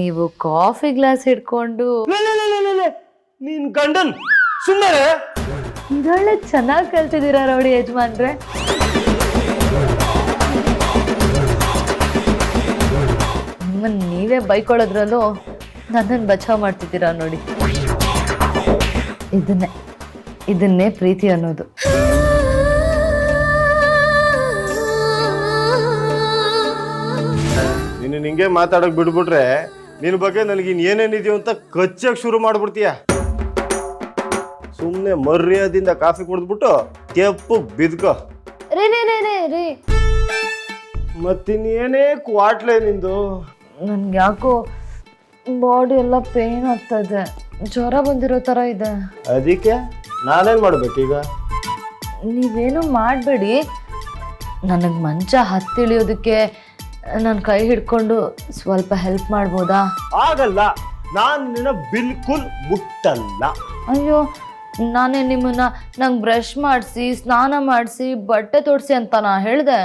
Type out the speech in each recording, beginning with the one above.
ನೀವು coffee glass ಹಿಡ್ಕೊಂಡು. ನೀನ್ ಗಂಡನ್. ಸುಮ್ಮನೆ ಇದೊಳ್ಳೆ ಚೆನ್ನಾಗಿ ಕಲ್ತಿದ್ದೀರಾ ರೌಡಿ ಯಜಮಾನ್ರೆ? ನಿಮ್ಮನ್ ನೀವೇ ಬೈಕೊಳ್ಳೋದ್ರಲ್ಲೂ ನನ್ನನ್ನು ಬಚಾವ್ ಮಾಡ್ತಿದ್ದೀರ ನೋಡಿ. ಇದನ್ನೇ ಇದನ್ನೇ ಪ್ರೀತಿ ಅನ್ನೋದು. ನೀನು ನಿಂಗೆ ಮಾತಾಡಕ್ ಬಿಡ್ಬಿಟ್ರೆ ನಿನ್ ಬಗ್ಗೆ ನನಗೆ ಇನ್ ಏನೇನಿದೆಯೋ ಅಂತ ಕಚ್ಚಕ್ ಶುರು ಮಾಡ್ಬಿಡ್ತೀಯ? ಸುಮ್ಮನೆ ಮರ್ಯಾದಿಂದ ಕಾಫಿ ಕುಡಿದ್ಬಿಟ್ಟು ಕೆಪ್ಪು ಬಿದ್ಕೋ. ರೀ ರೇ ರೇ ರೇ ರೇ. ಮತ್ತಿನ್ನೇನೇ ಕ್ವಾಟ್ಲೆ ನಿಂದು? ನನ್ಗೆ ಯಾಕೋ ಬಾಡಿ ಎಲ್ಲ ಪೇನ್ ಆಗ್ತಾ ಇದೆ ಜ್ವರ ಬಂದಿರೋ ಥರ ಇದೆ. ಅದಕ್ಕೆ ನಾನೇನು ಮಾಡಬೇಕೀಗ? ನೀವೇನು ಮಾಡಬೇಡಿ. ನನಗೆ ಮಂಚ ಹತ್ತಿಳಿಯೋದಕ್ಕೆ ನನ್ನ ಕೈ ಹಿಡ್ಕೊಂಡು ಸ್ವಲ್ಪ ಹೆಲ್ಪ್ ಮಾಡ್ಬೋದಾ? ಆಗಲ್ಲ. ನಾನು ನಿನ್ನ ಬಿಲ್ಕುಲ್ ಮುಟ್ಟಲ್ಲ. ಅಯ್ಯೋ ನಾನೇ ನಿಮ್ಮನ್ನ ನಂಗೆ ಬ್ರಷ್ ಮಾಡಿಸಿ ಸ್ನಾನ ಮಾಡಿಸಿ ಬಟ್ಟೆ ತೊಡಿಸಿ ಅಂತ ನಾ ಹೇಳಿದೆ.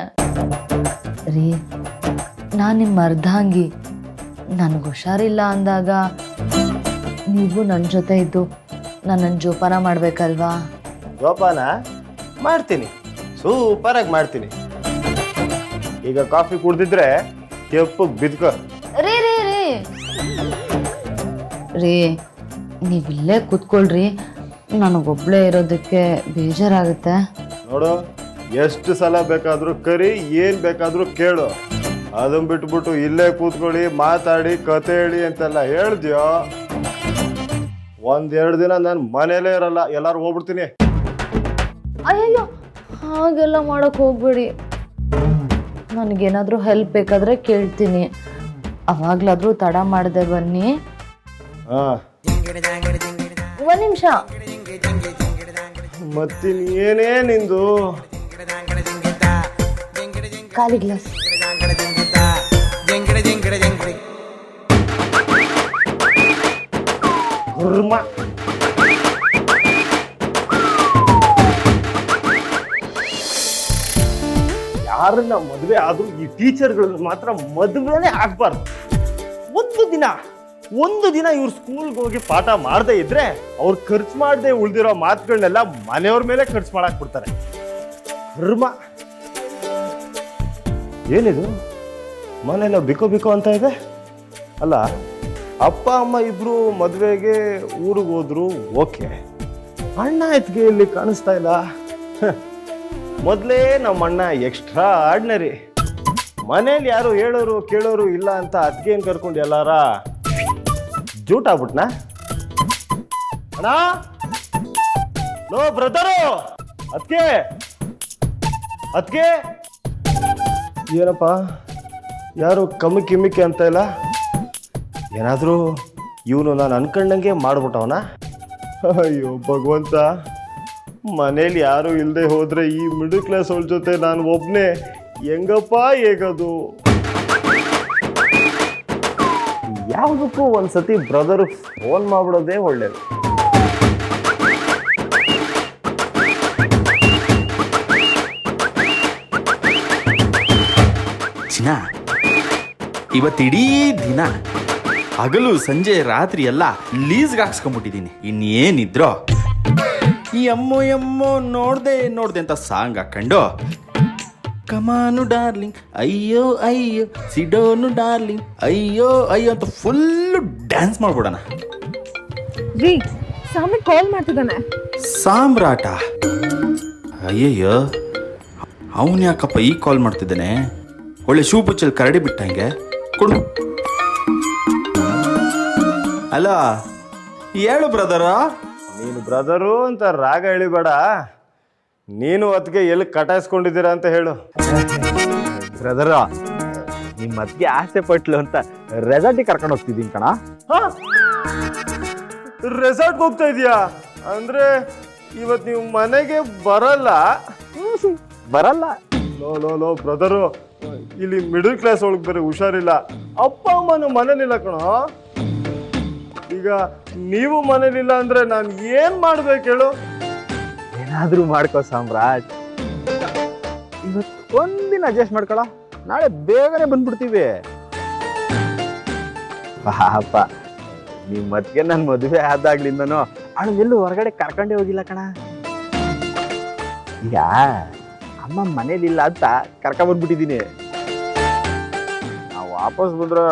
ರೀ ನಾನು ನಿಮ್ಮ ಅರ್ಧಾಂಗಿ. ನನಗೆ ಹುಷಾರಿಲ್ಲ ಅಂದಾಗ ನೀವು ನನ್ನ ಜೊತೆ ಇದ್ದು ನನ್ನನ್ನು ಜೋಪಾನ ಮಾಡಬೇಕಲ್ವಾ? ಜೋಪಾನ? ಮಾಡ್ತೀನಿ. ಸೂಪರಾಗಿ ಮಾಡ್ತೀನಿ. ಈಗ ಕಾಫಿ ಕುಡ್ದಿದ್ರೆ ಕೆಪ್ಪು ಬಿದ್ಕ. ರೀ ರೀ ರೀ. ರೀ ನೀವಿಲ್ಲೇ ಕೂತ್ಕೊಳ್ರಿ. ನನಗೊಬ್ಳೆ ಇರೋದಕ್ಕೆ ಬೇಜಾರಾಗುತ್ತೆ. ನೋಡು ಎಷ್ಟು ಸಲ ಬೇಕಾದರೂ ಕರಿ ಏನ್ ಬೇಕಾದರೂ ಕೇಳು. ಅದನ್ನ ಬಿಟ್ಬಿಟ್ಟು ಇಲ್ಲೇ ಕೂತ್ಕೊಳ್ಳಿ ಮಾತಾಡಿ ಕತೆ ಹೇಳಿ ಅಂತೆಲ್ಲ ಹೇಳ್ದ್ಯೋ? ಒಂದೆರಡು ದಿನ ನಾನು ಮನೇಲೇ ಇರಲ್ಲ ಎಲ್ಲಾರು ಹೋಗ್ಬಿಡ್ತೀನಿ. ಅಯ್ಯಯ್ಯೋ ಹಾಗೆಲ್ಲ ಮಾಡೋಕೆ ಹೋಗ್ಬೇಡಿ. ನನಗೇನಾದರೂ ಹೆಲ್ಪ್ ಬೇಕಾದರೆ ಕೇಳ್ತೀನಿ. ಅವಾಗ್ಲಾದ್ರೂ ತಡ ಮಾಡದೆ ಬನ್ನಿ. ಒಂದ್ ಒಂದು ನಿಮಿಷ. ಮತ್ತಿನ್ನೇನೇ ನಿಂದು? ಖಾಲಿ ಗ್ಲಾಸ್. ಕರ್ಮ ಯಾರನ್ನ ಮದುವೆ ಆದ್ರೂ ಈ ಟೀಚರ್ಗಳನ್ನ ಮಾತ್ರ ಮದುವೆನೇ ಆಗ್ಬಾರ್ದು. ಒಂದು ದಿನ ಒಂದು ದಿನ ಇವ್ರು ಸ್ಕೂಲ್ಗೆ ಹೋಗಿ ಪಾಠ ಮಾಡದೇ ಇದ್ರೆ ಅವ್ರು ಖರ್ಚು ಮಾಡದೆ ಉಳ್ದಿರೋ ಮಾತುಗಳನ್ನೆಲ್ಲ ಮನೆಯವ್ರ ಮೇಲೆ ಖರ್ಚು ಮಾಡಕ್ ಬಿಡ್ತಾರೆ. ಏನಿದು? ಮನೆಯಲ್ಲ ಬಿಕೋ ಬಿಕೋ ಅಂತ ಇದೆ? ಅಲ್ಲ, ಅಪ್ಪ, ಅಮ್ಮ ಇಬ್ರು ಮದುವೆಗೆ ಊರಿಗೆ ಹೋದ್ರು ಓಕೆ. ಅಣ್ಣ ಎತ್ಗೆ ಇಲ್ಲಿ ಕಾಣಿಸ್ತಾ ಇಲ್ಲ. ಮೊದ್ಲೇ ನಮ್ಮ ಅಣ್ಣ ಎಕ್ಸ್ಟ್ರಾ ಆರ್ಡ್ನರಿ ಮನೇಲಿ ಯಾರು ಹೇಳೋರು, ಕೇಳೋರು ಇಲ್ಲ ಅಂತ ಅದ್ಗೇನ್ ಕರ್ಕೊಂಡು ಎಲ್ಲಾರ ಜೂಟ್ ಆಗ್ಬಿಟ್ನ? ಅಣ್ಣ? ಲೋ ಬ್ರದರು ಅದಕ್ಕೆ ಅದಕ್ಕೆ ಏನಪ್ಪ? ಯಾರು ಕಮ್ಮಿ ಕಿಮ್ಮಿಕೆ ಅಂತ ಇಲ್ಲ? ಏನಾದರೂ ಇವನು ನಾನು ಅನ್ಕೊಂಡಂಗೆ ಮಾಡ್ಬಿಟ್ಟವನ? ಅಯ್ಯೋ ಭಗವಂತ. ಮನೇಲಿ ಯಾರು ಇಲ್ಲದೆ ಹೋದ್ರೆ ಈ ಮಿಡಲ್ ಕ್ಲಾಸ್ ಅವ್ರ ಜೊತೆ ನಾನು ಒಬ್ಬನೇ ಹೆಂಗಪ್ಪ ಹೇಗದು? ಯಾವುದಕ್ಕೂ ಒಂದ್ಸತಿ ಬ್ರದರ್ ಫೋನ್ ಮಾಡ್ಬಿಡೋದೇ ಒಳ್ಳೇದು. ಇವತ್ತಿಡೀ ದಿನ ಹಗಲು ಸಂಜೆ ರಾತ್ರಿ ಎಲ್ಲ ಲೀಸ್ಗೆ ಹಾಕ್ಸ್ಕೊಂಬಿಟ್ಟಿದ್ದೀನಿ ಇನ್ನೇನಿದ್ರೋ. ಈ ಅಮ್ಮೋ ಎಮ್ಮೋ ನೋಡ್ದೆ ನೋಡ್ದೆ ಅಂತ ಸಾಂಗ್ ಹಾಕೊಂಡು. ಕಮಾನು ಡಾರ್ಲಿಂಗ್ ಅಯ್ಯೋ ಅಯ್ಯೋ. ಸಿಡೋನು ಡಾರ್ಲಿಂಗ್ ಅಯ್ಯೋ ಅಯ್ಯೋ ಅಂತ ಫುಲ್ಲು ಡ್ಯಾನ್ಸ್ ಮಾಡ್ಬಿಡೋಣ. ರೀ ಸಾಮಿ ಕಾಲ್ ಮಾಡ್ತಿದ್ದಾನೆ. ಸಾಮ್ರಾಟ. ಅಯ್ಯಯ್ಯೋ. ಅವನು ಯಾಕಪ್ಪ ಈಗ ಕಾಲ್ ಮಾಡ್ತಿದ್ದಾನೆ? ಒಳ್ಳೆ ಶೂ ಬುಚ್ಚಲ್ಲಿ ಕರಡಿ ಬಿಟ್ಟಂಗೆ ಕೊಡು. ಅಲ್ಲ ಹೇಳು ಬ್ರದರ ನೀನು ಬ್ರದರು ಅಂತ ರಾಗ ಹೇಳಿಬೇಡ. ನೀನು ಅದಕ್ಕೆ ಎಲ್ಲಿ ಕಟಾಯಿಸ್ಕೊಂಡಿದ್ದೀರಾ ಅಂತ ಹೇಳು. ಬ್ರದರ ನಿಮ್ಮ ಅದಕ್ಕೆ ಆಸೆ ಪಟ್ಲು ಅಂತ ರೆಸಾರ್ಟಿಗೆ ಕರ್ಕೊಂಡು ಹೋಗ್ತಿದ್ದೀನಿ ಕಣ. ರೆಸಾರ್ಟ್ಗೆ ಹೋಗ್ತಾ ಇದೀಯಾ? ಅಂದ್ರೆ ಇವತ್ತು ನೀವು ಮನೆಗೆ ಬರಲ್ಲ? ಬರಲ್ಲ. ಲೋ ಲೋ ಲೋ ಬ್ರದರು ಇಲ್ಲಿ ಮಿಡಲ್ ಕ್ಲಾಸ್ ಒಳಗೆ ಬೇರೆ ಹುಷಾರಿಲ್ಲ. ಅಪ್ಪ ಅಮ್ಮನ ಮನೇಲಿಲ್ಲ ಕಣೋ? ಈಗ ನೀವು ಮನೇಲಿಲ್ಲ ಅಂದ್ರೆ ನಾನು ಏನ್ ಮಾಡ್ಬೇಕು ಹೇಳು? ಏನಾದ್ರೂ ಮಾಡ್ಕೋ ಸಾಮ್ರಾಜ್. ಇವತ್ತು ಒಂದಿನ ಅಡ್ಜಸ್ಟ್ ಮಾಡ್ಕೊಳ. ನಾಳೆ ಬೇಗನೆ ಬಂದ್ಬಿಡ್ತೀವಿ. ಪಾಪ ನಿಮ್ಮ ಮತ್ಗೆ ನನ್ನ ಮದುವೆ ಆದಾಗ್ಲಿಂದನೂ ಅವಳು ಎಲ್ಲೂ ಹೊರಗಡೆ ಕರ್ಕೊಂಡೇ ಹೋಗಿಲ್ಲ ಕಣ. ಈಗ ಅಮ್ಮ ಮನೇಲಿಲ್ಲ ಅಂತ ಕರ್ಕೊಂಬಂದ್ಬಿಟ್ಟಿದ್ದೀನಿ ನಾವು ವಾಪಸ್ ಬಂದ್ರೆ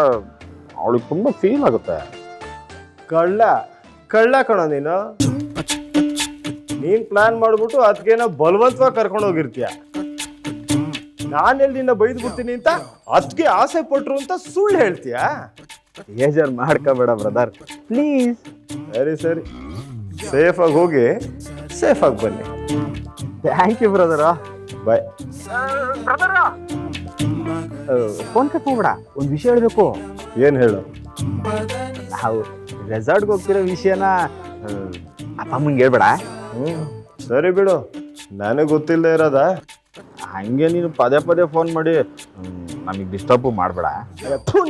ಅವಳಿಗೆ ತುಂಬ ಫೀಲ್ ಆಗುತ್ತೆ. ಕಳ್ಳ ಕಳ್ಳ ಕಣ ನೀನು. ನೀನ್ ಪ್ಲಾನ್ ಮಾಡ್ಬಿಟ್ಟು ಅದಕ್ಕೇನೋ ಬಲವಂತವಾಗಿ ಕರ್ಕೊಂಡು ಹೋಗಿರ್ತೀಯ. ನಾನೆಲ್ಲಿ ನಿನ್ನ ಬೈದು ಬಿಡ್ತೀನಿ ಅಂತ ಅದಕ್ಕೆ ಆಸೆ ಪಟ್ರು ಅಂತ ಸುಳ್ಳು ಹೇಳ್ತೀಯ? ಬೇಜಾರ್ ಮಾಡ್ಕೋಬೇಡ ಬ್ರದರ್ ಪ್ಲೀಸ್ ಸರಿ ಸರಿ. ಸೇಫ್ ಆಗಿ ಹೋಗಿ ಸೇಫ್ ಆಗಿ ಬನ್ನಿ. Thank you brother bye phone cut ಹೋಗ್ಬೇಡ ಒಂದು ವಿಷಯ ಹೇಳ್ಬೇಕು. ಏನು ಹೇಳು? ನಾವು ರೆಸಾರ್ಟ್ಗೆ ಹೋಗ್ತಿರೋ ವಿಷಯನ ಅಪ್ಪ ಅಮ್ಮಂಗೆ ಹೇಳ್ಬೇಡ. ಹ್ಮ್ ಸರಿ ಬಿಡು. ನನಗೆ ಗೊತ್ತಿಲ್ಲದೆ ಇರೋದ. ಹಂಗೆ ನೀನು ಪದೇ ಪದೇ ಫೋನ್ ಮಾಡಿ ನಮಗೆ ಡಿಸ್ಟರ್ಬ್ ಮಾಡಬೇಡ.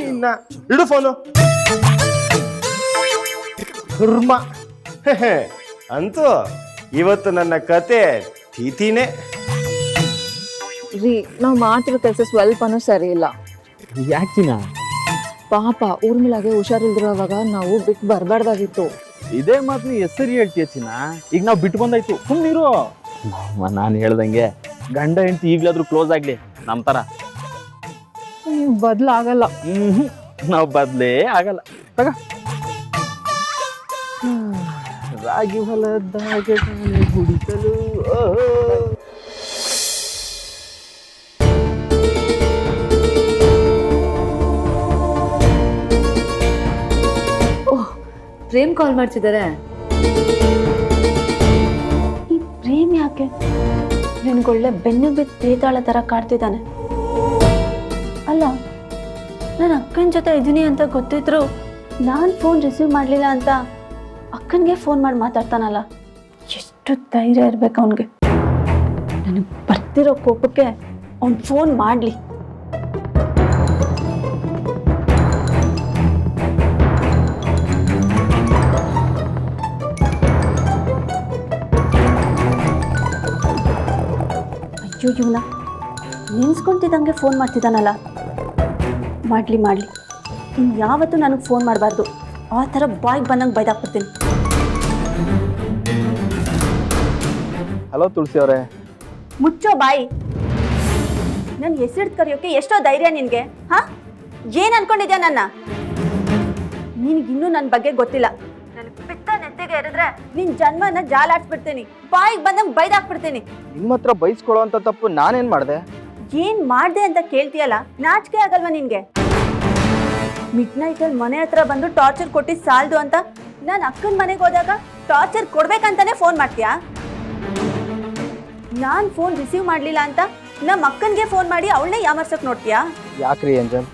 ನಿನ್ನ. ಇಡು ಫೋನು ಧರ್ಮ. ಅಂತೂ ಇವತ್ತು ನನ್ನ ಕತೆ ತಿಥಿನೇ. ರೀ ನಾವು ಮಾಡ್ತಿರೋ ಕೆಲಸ ಸ್ವಲ್ಪನೂ ಸರಿ ಇಲ್ಲ. ಯಾಕಿನ? ಪಾಪ ಊರ್ಮಿಳಾಗೆ ಹುಷಾರಿಲ್ದಿರೋವಾಗ ನಾವು ಬಿಟ್ಟು ಬರಬಾರ್ದಾಗಿತ್ತು. ಇದೇ ಮಾತು ನೀ ಹೆಸರು ಹೇಳ್ತೀಯ ಚಿನ್ನ? ಈಗ ನಾವು ಬಿಟ್ಟು ಬಂದಾಯ್ತು ಸುಮ್ಮನಿರು ನಾನು ಹೇಳ್ದಂಗೆ. ಗಂಡ ಹೆಂಡತಿ ಈಗಲಾದ್ರೂ ಕ್ಲೋಸ್ ಆಗ್ಲಿ. ನಮ್ಮ ಥರ ಬದಲಾಗಲ್ಲ ಹ್ಮ್ ನಾವು ಬದಲೇ ಆಗಲ್ಲ. ತಗ. ರಾಗಿ ಹೊಲದಾಗೆ ಗುಡಿಸಲು ಓಹ್. ಪ್ರೇಮ್ ಕಾಲ್ ಮಾಡ್ತಿದ್ದಾರೆ. ಈ ಪ್ರೇಮ್ ಯಾಕೆ? ನನ್ಗೊಳ್ಳೆ ಬೆನ್ನು ಬಿದ್ದು ಬೇತಾಳ ತರ ಕಾಡ್ತಿದ್ದಾನೆ ಅಲ್ಲ ನನ್ನ ಅಕ್ಕನ ಜೊತೆ ಇದ್ದೀನಿ ಅಂತ ಗೊತ್ತಿದ್ರು ನಾನು ಫೋನ್ ರಿಸೀವ್ ಮಾಡಲಿಲ್ಲ ಅಂತ ಅಕ್ಕನಿಗೆ ಫೋನ್ ಮಾಡಿ ಮಾತಾಡ್ತಾನಲ್ಲ. ಎಷ್ಟು ಧೈರ್ಯ ಇರ್ಬೇಕು ಅವನಿಗೆ. ನನಗೆ ಬರ್ತಿರೋ ಕೋಪಕ್ಕೆ ಅವ್ನು ಫೋನ್ ಮಾಡಲಿ. ಅಯ್ಯೋ ಇವನ. ನೆನ್ಸ್ಕೊಂತಿದ್ದಂಗೆ ಫೋನ್ ಮಾಡ್ತಿದ್ದಾನಲ್ಲ. ಮಾಡಲಿ ಮಾಡಲಿ. ಇನ್ನು ಯಾವತ್ತೂ ನನಗೆ ಫೋನ್ ಮಾಡಬಾರ್ದು. ಆ ಥರ ಬಾಯ್ಗೆ ಬಂದಂಗೆ ಬೈದಾಕ್ಬಿಡ್ತೀನಿ. ಹಲೋ ತುಳಸಿ ಅವರೇ. ಮುಚ್ಚೋ ಬಾಯಿ. ನನ್ನ ಹೆಸರಿಡ್ ಕರೆಯೋಕೆ ಎಷ್ಟೋ ಧೈರ್ಯ ನಿನಗೆ ಹಾಂ? ಏನು ಅನ್ಕೊಂಡಿದ್ಯಾ ನನ್ನ? ನಿನಗಿನ್ನೂ ನನ್ನ ಬಗ್ಗೆ ಗೊತ್ತಿಲ್ಲ. ಪಿತ್ತ ನಿನ್ ಜನ್ಮನ ಜಾಲಾಡ್ಸ್ಬಿಡ್ತೀನಿ. ಬಾಯಿಗೆ ಬಂದಂಗೆ ಬೈದಾಕ್ಬಿಡ್ತೀನಿ. ನಿಮ್ಮ ಹತ್ರ ಬೈಸ್ಕೊಳ್ಳೋ ಅಂತ ತಪ್ಪು ನಾನೇನ್ ಮಾಡ್ದೆ? ಏನ್ ಮಾಡ್ದೆ ಅಂತ ಕೇಳ್ತೀಯಲ್ಲ? ನಾಚಿಕೆ ಆಗಲ್ವಾ ನಿನ್ಗೆ? ಮಿಡ್ ನೈಟಲ್ಲಿ ಮನೆ ಹತ್ರ ಬಂದು ಟಾರ್ಚರ್ ಕೊಟ್ಟಿ ಸಾಲ್ದು ಅಂತ ನಾನು ಅಕ್ಕನ ಮನೆಗೆ ಹೋದಾಗ ಟಾರ್ಚರ್ ಕೊಡ್ಬೇಕಂತಾನೆ ಫೋನ್ ಮಾಡ್ತೀಯಾ? ನಾನು ಫೋನ್ ರಿಸೀವ್ ಮಾಡಲಿಲ್ಲ ಅಂತ ನಮ್ಮ ಅಕ್ಕನಿಗೆ ಫೋನ್ ಮಾಡಿ ಅವಳನ್ನೇ ಯಾಮರ್ಸಕ್ ನೋಡ್ತೀಯಾ? ಯಾಕ್ರಿ ಅಂಜನ್?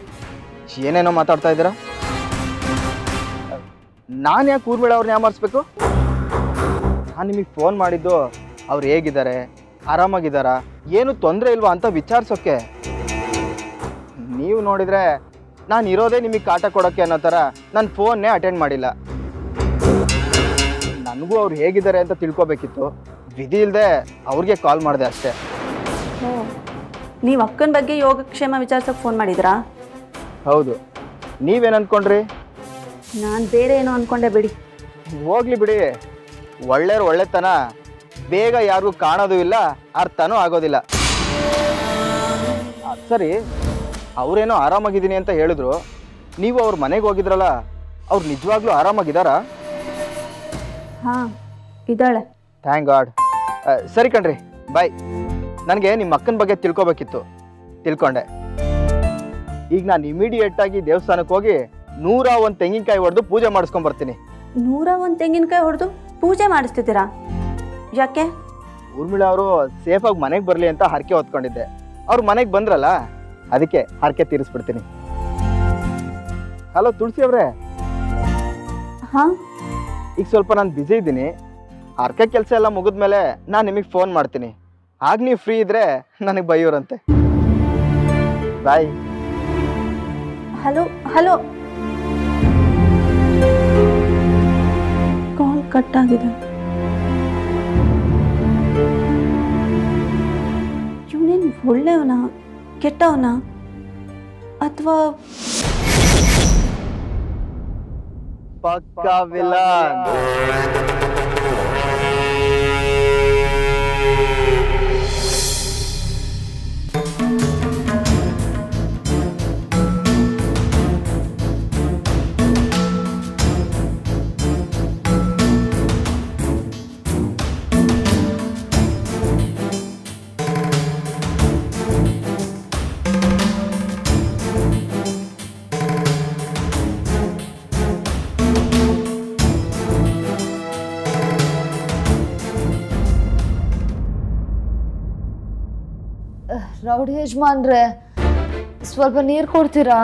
ಏನೇನೋ ಮಾತಾಡ್ತಾ ಇದ್ದೀರಾ? ನಾನು ಯಾಕೆ ಕೂರ್ಮೇಳ ಅವ್ರನ್ನ ಯಾಮಾರಿಸ್ಬೇಕು? ನಾನು ನಿಮಗೆ ಫೋನ್ ಮಾಡಿದ್ದು ಅವ್ರು ಹೇಗಿದ್ದಾರೆ ಆರಾಮಾಗಿದ್ದಾರಾ ಏನು ತೊಂದರೆ ಇಲ್ವಾ ಅಂತ ವಿಚಾರಿಸೋಕ್ಕೆ ನೀವು ನೋಡಿದರೆ ನಾನು ಇರೋದೇ ನಿಮಗೆ ಕಾಟ ಕೊಡೋಕ್ಕೆ ಅನ್ನೋ ಥರ ನನ್ನ ಫೋನ್ನೇ ಅಟೆಂಡ್ ಮಾಡಿಲ್ಲ. ನನಗೂ ಅವ್ರು ಹೇಗಿದ್ದಾರೆ ಅಂತ ತಿಳ್ಕೊಬೇಕಿತ್ತು. ವಿಧಿ ಇಲ್ಲದೆ ಅವ್ರಿಗೆ ಕಾಲ್ ಮಾಡಿದೆ ಅಷ್ಟೇ. ನೀವು ಅಕ್ಕನ ಬಗ್ಗೆ ಯೋಗಕ್ಷೇಮ ವಿಚಾರಿಸೋಕೆ ಫೋನ್ ಮಾಡಿದ್ರಾ? ಹೌದು. ನೀವೇನು ಅಂದ್ಕೊಂಡ್ರಿ ನಾನು ಬೇರೆ ಏನೋ ಅನ್ಕೊಂಡೆ ಬಿಡಿ. ಹೋಗ್ಲಿ ಬಿಡಿ. ಒಳ್ಳೆಯವ್ರ ಒಳ್ಳೆತನ ಬೇಗ ಯಾರಿಗೂ ಕಾಣೋದು ಇಲ್ಲ ಅರ್ಥನೂ ಆಗೋದಿಲ್ಲ. ಅದ್ ಸರಿ ಅವರೇನೋ ಆರಾಮಾಗಿದ್ದೀನಿ ಅಂತ ಹೇಳಿದ್ರು. ನೀವು ಅವ್ರ ಮನೆಗೆ ಹೋಗಿದ್ರಲ್ಲ ಅವ್ರು ನಿಜವಾಗ್ಲೂ ಆರಾಮಾಗಿದ್ದಾರಾ? ಹಾಂ ಇದ್ದಾಳೆ. Thank God. ಸರಿ ಕಣ್ರಿ ಬಾಯ್ ನನಗೆ ನಿಮ್ಮ ಅಕ್ಕನ ಬಗ್ಗೆ ತಿಳ್ಕೊಬೇಕಿತ್ತು. ತಿಳ್ಕೊಂಡೆ. ಈಗ ನಾನು ಇಮಿಡಿಯೇಟ್ ಆಗಿ ದೇವಸ್ಥಾನಕ್ಕೆ ಹೋಗಿ ನೂರ ಒಂದು ತೆಂಗಿನಕಾಯಿ ಹೊಡೆದು ಪೂಜೆ ಮಾಡಿಸ್ಕೊಂಡ್ ಬರ್ತೀನಿ. ನೂರ ಒಂದು ತೆಂಗಿನಕಾಯಿ ಹೊಡೆದು ಪೂಜೆ ಮಾಡಿಸ್ತಿದ್ದೀರಾ? ಯಾಕೆ? ಊರ್ಮಿಳ ಅವರು ಸೇಫಾಗಿ ಮನೆಗೆ ಬರಲಿ ಅಂತ ಹರಕೆ ಹೊತ್ಕೊಂಡಿದ್ದೆ. ಅವ್ರು ಮನೆಗೆ ಬಂದ್ರಲ್ಲ ಅದಕ್ಕೆ ಹರಕೆ ತೀರಿಸ್ಬಿಡ್ತೀನಿ. ಹಲೋ ತುಳಸಿ ಅವ್ರೆ. ಹಾಂ? ಈಗ ಸ್ವಲ್ಪ ನಾನು ಬ್ಯುಸಿ ಇದ್ದೀನಿ. ಹರಕೆ ಕೆಲಸ ಎಲ್ಲ ಮುಗಿದ್ಮೇಲೆ ನಾನು ನಿಮಗೆ ಫೋನ್ ಮಾಡ್ತೀನಿ. ಆಗ ನೀವು ಫ್ರೀ ಇದ್ರೆ ನನಗೆ ಬೈಯೋರಂತೆ. ಬಾಯ್ ಹಲೋ ಹಲೋ ಕಟ್ ಆಗಿದೆ ಇವನೇನು ಒಳ್ಳೆಯವನ? ಕೆಟ್ಟವನ? ಅಥವಾ ಪಕ್ಕ ವಿಲನ್. ರೌಡಿ ಯಜಮಾನ್ರೆ ಸ್ವಲ್ಪ ನೀರು ಕೊಡ್ತೀರಾ?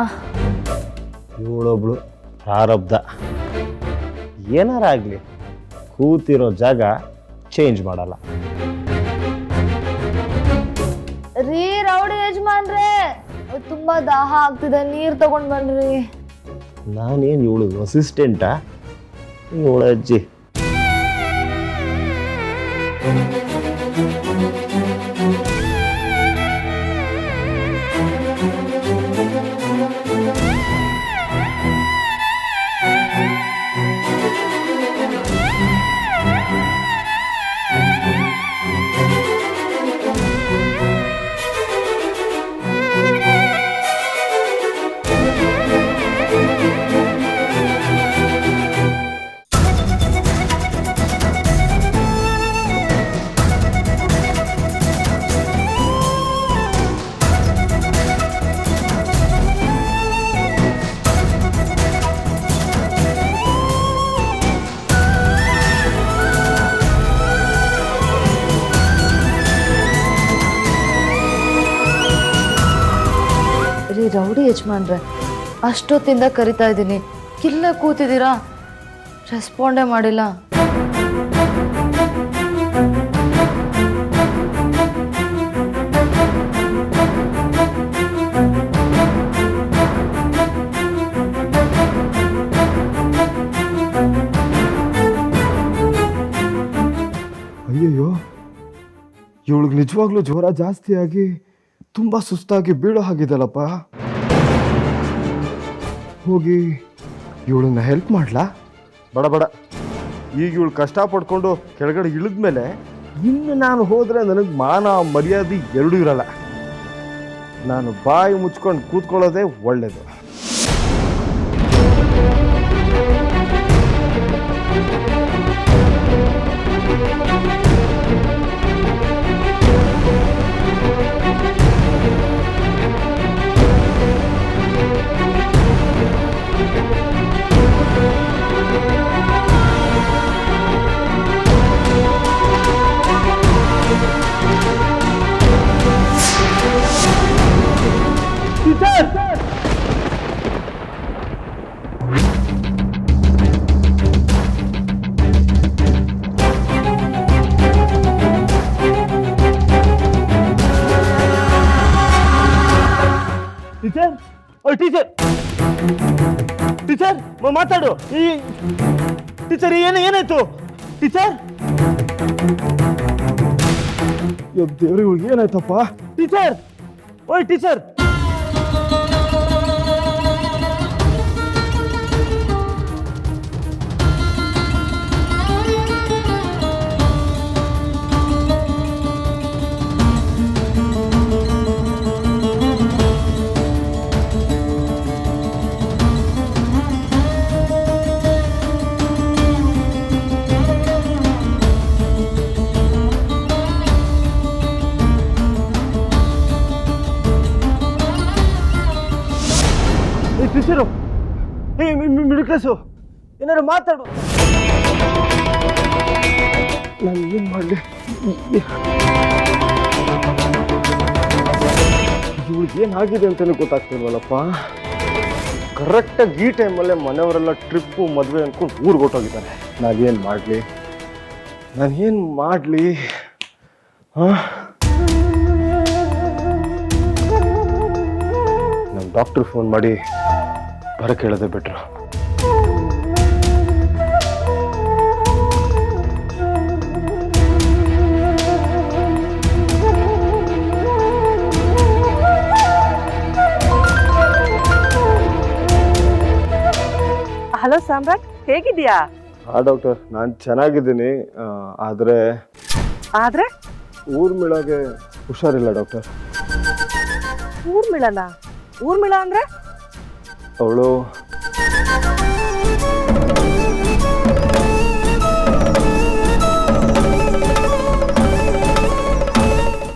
ಇವಳೊಬ್ಳು ಪ್ರಾರಬ್ಧ. ಏನಾರ ಆಗಲಿ ಕೂತಿರೋ ಜಾಗ ಚೇಂಜ್ ಮಾಡಲ್ಲ. ರೀ ರೌಡಿ ಯಜಮಾನ್ರೆ ತುಂಬಾ ದಾಹ ಆಗ್ತಿದೆ ನೀರ್ ತಗೊಂಡ್ ಬನ್ರಿ. ನಾನೇನು ಇವಳು ಅಸಿಸ್ಟೆಂಟಾ ಇವಳ ಅಜ್ಜಿ. ಯಜಮಾನ್ರೆ, ಅಷ್ಟೊತ್ತಿಂದ ಕರಿತಾ ಇದ್ದೀನಿ. ಕಿಲ್ಲ ಕೂತಿದ್ದೀರಾ? ರೆಸ್ಪಾಂಡೇ ಮಾಡಿಲ್ಲ. ಅಯ್ಯಯ್ಯೋ, ಇವಳಿಗೆ ನಿಜವಾಗ್ಲೂ ಜ್ವರ ಜಾಸ್ತಿಯಾಗಿ ತುಂಬ ಸುಸ್ತಾಗಿ ಬೀಳೋ ಹಾಗಿದೆಲ್ಲಪ್ಪ ಹೋಗಿ ಇವಳನ್ನ ಹೆಲ್ಪ್ ಮಾಡ್ಲಾ? ಬಡ ಬಡ. ಈಗ ಇವಳು ಕಷ್ಟ ಪಡ್ಕೊಂಡು ಕೆಳಗಡೆ ಇಳಿದ್ಮೇಲೆ ಇನ್ನು ನಾನು ಹೋದರೆ ನನಗೆ ಮಾನ ಮರ್ಯಾದೆ ಎರಡೂ ಇರಲ್ಲ. ನಾನು ಬಾಯಿ ಮುಚ್ಕೊಂಡು ಕೂತ್ಕೊಳ್ಳೋದೇ ಒಳ್ಳೇದು. ಓ ಟೀಚರ್ ಟೀಚರ್ ಮಾತಾಡು. ಈ ಟೀಚರ್ ಏನು ಏನಾಯ್ತು? ಟೀಚರ್ ದೇವ್ರಿಗೆ ಏನಾಯ್ತಪ್ಪ? ಟೀಚರ್ ಓಯ್ ಟೀಚರ್ ಮಿಡಲ್ ಏನಾದ್ರು ಮಾತಾಡು ನಾನು ಏನು ಮಾಡಲಿ? ಇವಳಿಗೆ ಏನಾಗಿದೆ ಅಂತಲೂ ಗೊತ್ತಾಗ್ತಿಲ್ವಲ್ಲಪ್ಪ? ಕರೆಕ್ಟಾಗಿ ಈ ಟೈಮಲ್ಲೇ ಮನೆಯವರೆಲ್ಲ ಟ್ರಿಪ್ಪು ಮದುವೆ ಅಂದ್ಕೊಂಡು ಊರಿಗೆ ಹೊಟ್ಟೋಗಿದ್ದಾರೆ ನಾನೇನು ಮಾಡಲಿ? ನಾನೇನು ಮಾಡಲಿ? ಹಾಂ? ನಮ್ಮ ಡಾಕ್ಟ್ರ್ ಫೋನ್ ಮಾಡಿ ಬರಕ್ಕೆ ಹೇಳೋದೇ ಬೆಟ್ರು. ಹಲೋ ಸಾಮ್ರಾಟ್ ಹೇಗಿದ್ಯಾ ಹಾ ಡಾಕ್ಟರ್ ನಾನು ಚೆನ್ನಾಗಿದ್ದೀನಿ. ಆದರೆ ಆದ್ರೆ? ಊರ್ ಊರ್ಮಿಳಗೆ ಹುಷಾರಿಲ್ಲ ಡಾಕ್ಟರ್. ಊರ್ಮಿಳನ ಊರ್ಮಿಳ ಅಂದ್ರೆ? ಅವಳು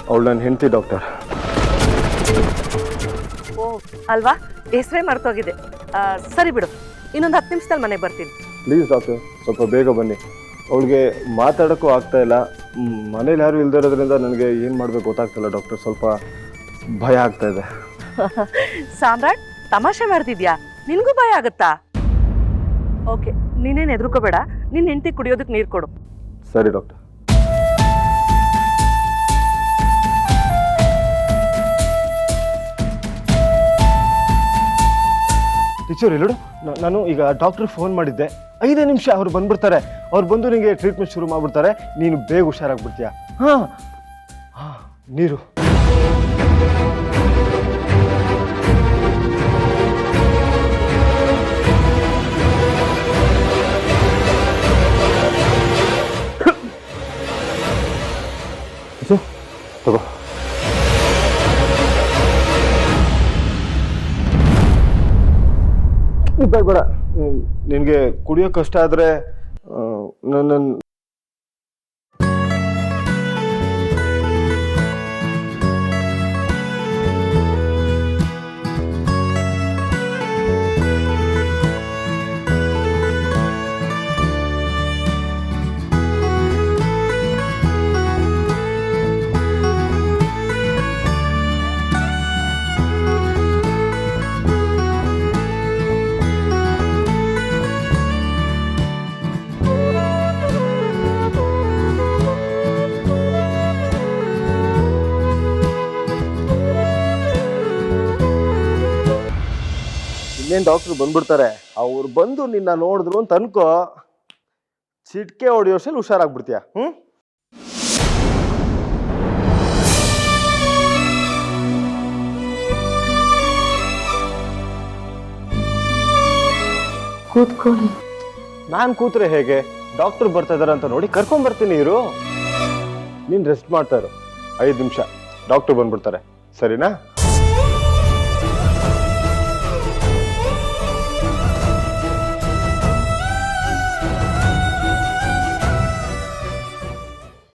ಅವಳು ನನ್ನ ಹೆಂಡತಿ ಡಾಕ್ಟರ್. ಓ ಅಲ್ವಾ? ಹೆಸರೇ ಮರ್ತೋಗಿದೆ. ಆ, ಸರಿ ಬಿಡು. ಇನ್ನೊಂದು ಹತ್ತು ನಿಮಿಷದಲ್ಲಿ ಮನೆಗೆ ಬರ್ತೀನಿ. ಪ್ಲೀಸ್ ಡಾಕ್ಟರ್ ಸ್ವಲ್ಪ ಬೇಗ ಬನ್ನಿ. ಅವಳಿಗೆ ಮಾತಾಡೋಕ್ಕೂ ಆಗ್ತಾ ಇಲ್ಲ. ಮನೇಲಿ ಯಾರು ಇಲ್ದೇ ಇರೋದ್ರಿಂದ ನನಗೆ ಏನು ಮಾಡಬೇಕು ಗೊತ್ತಾಗ್ತಿಲ್ಲ ಡಾಕ್ಟರ್ ಸ್ವಲ್ಪ ಭಯ ಆಗ್ತಾ ಇದೆ. ಸಾಮ್ರಾಟ್ ತಮಾಷೆ ಮಾಡ್ತಿದ್ಯಾ? ನಿನಗೂ ಭಯ ಆಗುತ್ತಾ? ಓಕೆ ನೀನೇನು ಹೆದರ್ಕೋಬೇಡ. ನಿನ್ನ ಹೆಂಡತಿ ಕುಡಿಯೋದಕ್ಕೆ ನೀರು ಕೊಡು. ಸರಿ ಡಾಕ್ಟರ್ ಟೀಚರ್ ನಾನು ಈಗ ಡಾಕ್ಟ್ರ್ ಫೋನ್ ಮಾಡಿದ್ದೆ. ಐದೇ ನಿಮಿಷ ಅವ್ರು ಬಂದ್ಬಿಡ್ತಾರೆ. ಅವ್ರು ಬಂದು ನಿಮಗೆ ಟ್ರೀಟ್ಮೆಂಟ್ ಶುರು ಮಾಡಿಬಿಡ್ತಾರೆ. ನೀನು ಬೇಗ ಹುಷಾರಾಗ್ಬಿಡ್ತೀಯ. ಹಾಂ. ಹಾಂ, ನೀರು. ಬೇಡ ನಿನಗೆ ಕುಡಿಯೋ ಕಷ್ಟ ಆದರೆ ನನ್ನ ಇನ್ನೇನು ಡಾಕ್ಟ್ರು ಬಂದ್ಬಿಡ್ತಾರೆ? ಅವ್ರು ಬಂದು ನಿನ್ನ ನೋಡಿದ್ರು ಅಂತ ಅನ್ಕೋ. ಚಿಟ್ಕೆ ಹೊಡೆಯೋಷಲ್ಲಿ ಹುಷಾರಾಗ್ಬಿಡ್ತೀಯ ಹ್ಞೂ ಕೂತ್ಕೊಳ್ಳಿ. ನಾನು ಕೂತ್ರೆ ಹೇಗೆ? ಡಾಕ್ಟರ್ ಬರ್ತಾ ಇದಾರೆ ಅಂತ ನೋಡಿ ಕರ್ಕೊಂಡ್ ಬರ್ತೀನಿ ಇರು. ನೀನು ರೆಸ್ಟ್ ಮಾಡ್ತಾ ಇರು. ಐದು ನಿಮಿಷ. ಡಾಕ್ಟರ್ ಬಂದ್ಬಿಡ್ತಾರೆ. ಸರಿನಾ?